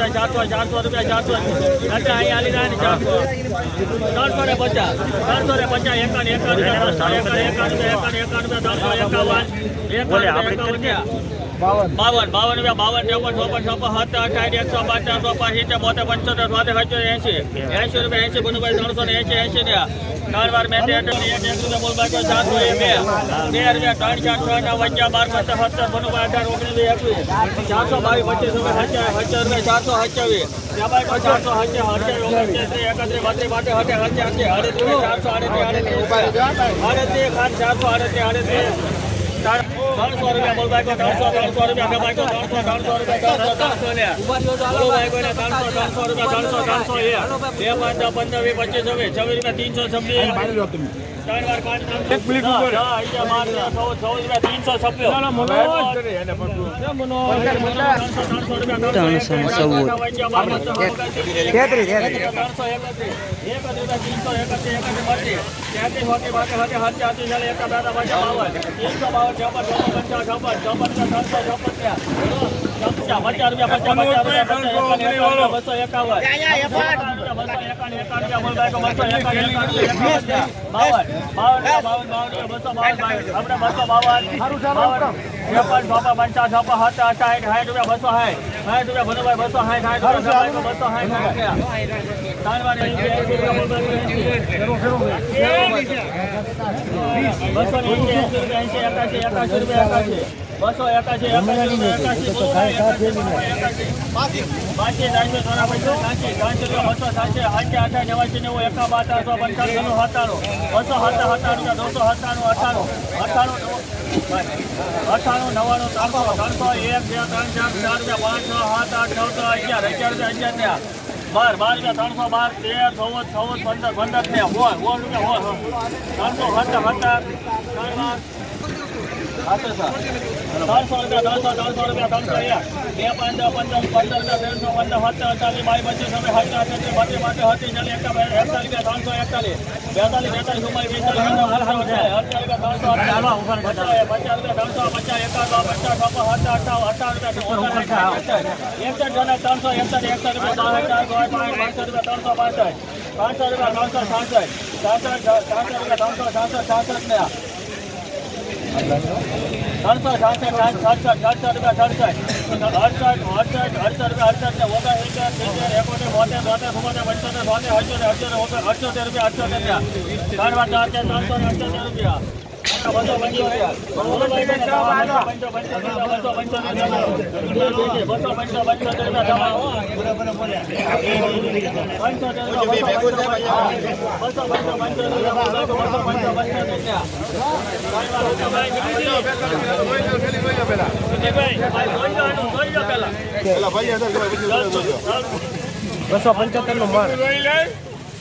રૂપિયા ચારસો ચારસો રૂપિયા ચારસો અત્યારે અહીં આલી રહ્યા ને ચારસો ત્રણસો ને પચાસ ત્રણસો ને પચાસ એકાવન એકાવન એકાવન એકાવન એકાવન એકાવન ત્રણસો એકાવન એકાવન એકાવન બાવન બાવન રૂપિયા બાવન ત્રેપન ચોપન છપ્પન સત્તર અઠાવીસ એકસો પાંચ ચારસો પાંચ સિત્તેર બોતેર પંચોતેર તોતેર સત્તર એસી રૂપિયા એસી ગુનુભાઈ ત્રણસો એંશી એંશી ને ત્રણ વાર મેં બે ચાર છ ના વચ્ચા બાર પંદર સત્તર અઢાર ઓગણીસ વીસ એકવીસ ચારસો બાવીસ પચીસ રૂપિયા હચાવીસ હચાર રૂપિયા ચારસો ચારસો હચાવીસ અઠાવીસ ઓગણત્રીસ એકત્રીસ બત્રીસ બાત્રીસ અઠાવીસ અઠ્યાસી આડત્રીસ ચારસો આડત્રીસ આડત્રીસ આડત્રીસ ખાન ચારસો આડત્રીસ આડત્રીસ ત્રણસો રૂપિયા બોલબાઈ કો ત્રણસો ત્રણસો રૂપિયા ગમાઈ કો ત્રણસો ત્રણસો રૂપિયા ત્રણસો ત્રણસો રૂપિયા ત્રણસો ત્રણસો એ બે પાંચ પંદર વીસ પચીસ છવ્વીસ રૂપિયા તીનસો છવ્વીસ એક મિનિટ ઉપર ત્રણસો ચૌદ. તેત્રીસ, ત્રીસ બાવન ચોપન ચોપન ચોપન ત્રણસો ચોપન બસો એકાશી, એકાશી રૂપિયા એકાશી. બસો એકાશી, બસો સાંસી, આઠી, આઠા, નેવાસી, નેવું, એકાવન, ત્રણસો, પંચાણું, સત્તાણું. બસો સત્તા, સત્તાણું રૂપિયા, સત્તાણું, નવ- અઠ્ઠાણું, નવ્વાણું, ત્રણસો, ત્રણસો, એક, બે, ત્રણ, ચાર, ચાર રૂપિયા, પાંચ, છ, સાત, આઠ, નવ, દસ, અગિયાર, અગિયાર રૂપિયા, અગિયાર ત્યાં બાર બાર રૂપિયા ત્રણસો બાર તેર ચૌદ ચૌદ પંદર પંદર ત્યાં હોળ હોળ રૂપિયા હોળ ત્રણસો ત્રણ સાતસો સર. ત્રણસો રૂપિયા ત્રણસો ત્રણસો રૂપિયા ત્રણસો એક બે પંદર તેરસો પંદર સત્તર અડતાલીસ બાવીસ પચીસ છવ્વીસ સત્તર અઠ્યાસી બત્રીસ પાંત્રીસ છત્રીસ ચાલીસ એકતાલીસ એકતાલીસ ત્રણસો એકતાલીસ બેતાલીસ બેતાલીસ ત્રણસો પચાસ રૂપિયા ત્રણસો પચાસ પચાસ રૂપિયા જણા ત્રણસો રૂપિયા પાંચસો રૂપિયા ત્રણસો પાંચસો રૂપિયા ત્રણસો સાસઠ સાસઠ સાસઠ રૂપિયા ત્રણસો સાસઠ સાસઠ ને ત્રણસો સાસઠ સાસઠ સડસઠ સડસઠ રૂપિયા સડસઠ અડસઠ અડસઠ રૂપિયા ઓગણ સિત્તેર સિત્તેર એકોતેર બોતેર તોતેર ચુમ્મોતેર પંચોતેર સોતેર અઠ્યોતેર અઠ્યોતેર અઠ્યોતેર રૂપિયા અઠ્યોતેર ત્યાં ચાર વાર ચાર ચાર ત્રણસો ને અઠ્યોતેર રૂપિયા બસો પંચોતેરનું મણ